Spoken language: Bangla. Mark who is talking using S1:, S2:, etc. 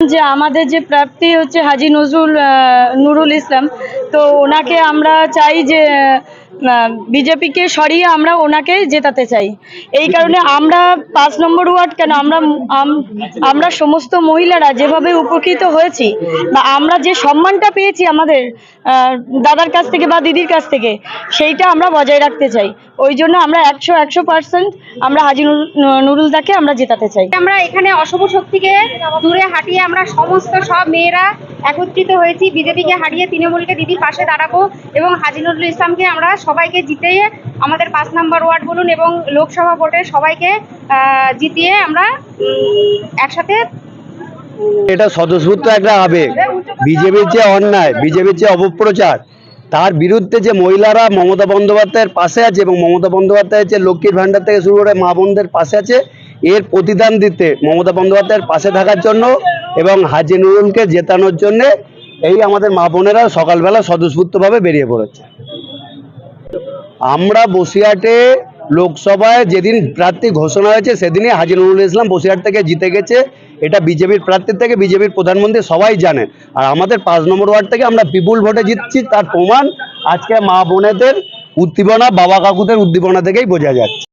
S1: যে আমাদের যে প্রাপ্তি হচ্ছে হাজি নজরুল নুরুল ইসলাম তো ওনাকে আমরা চাই যে বিজেপিকে সরিয়ে আমরা ওনাকে জেতাতে চাই। এই কারণে আমরা পাঁচ নম্বর ওয়ার্ড কেন, আমরা আমরা সমস্ত মহিলারা যেভাবে উপকৃত হয়েছি বা আমরা যে সম্মানটা পেয়েছি আমাদের দাদার কাছ থেকে বা দিদির কাছ থেকে, সেইটা আমরা বজায় রাখতে চাই। ওই জন্য আমরা একশো একশো পার্সেন্ট আমরা হাজি নুরুলদাকে আমরা জেতাতে চাই।
S2: আমরা এখানে অশুভ শক্তিকে দূরে হাঁটিয়ে আমরা সমস্ত সব মেয়েরা একত্রিত হয়েছি। বিজেপিকে হারিয়ে তৃণমূলকে দিদির পাশে দাঁড়াবো এবং হাজি নজরুল ইসলামকে আমরা সবাইকে জিতিয়ে আমাদের পাঁচ নম্বর ওয়ার্ড বলুন এবং লোকসভা ভোটে সবাইকে জিতিয়ে আমরা একসাথে
S3: এটা স্বতঃস্ফূর্ত একটা আবেগ। বিজেপির যে অন্যায় বিজেপির যে অপপ্রচার তার বিরুদ্ধে যে মহিলারা মমতা বন্দ্যোপাধ্যায়ের পাশে আছে এবং মমতা বন্দ্যোপাধ্যায়ের যে লক্ষ্মীর ভাণ্ডার থেকে শুরু করে মা বোনদের পাশে আছে এর প্রতিদান দিতে মমতা বন্দ্যোপাধ্যায়ের পাশে থাকার জন্য এবং হাজি নুরুলকে জেতানোর জন্য এই আমাদের মা বোনেরা সকালবেলা স্বতঃস্ফূর্তভাবে বেরিয়ে পড়েছে। আমরা বসিরহাটে লোকসভায় যেদিন প্রার্থী ঘোষণা হয়েছে, সেদিনই হাজি নুরুল ইসলাম বসিরহাট থেকে জিতে গেছে। এটা বিজেপির প্রার্থীর থেকে বিজেপির প্রধানমন্ত্রী সবাই জানে আর আমাদের পাঁচ নম্বর ওয়ার্ড থেকে আমরা বিপুল ভোটে জিতছি, তার প্রমাণ আজকে মা বোনেদের উদ্দীপনা, বাবা কাকুদের উদ্দীপনা থেকেই বোঝা যাচ্ছে।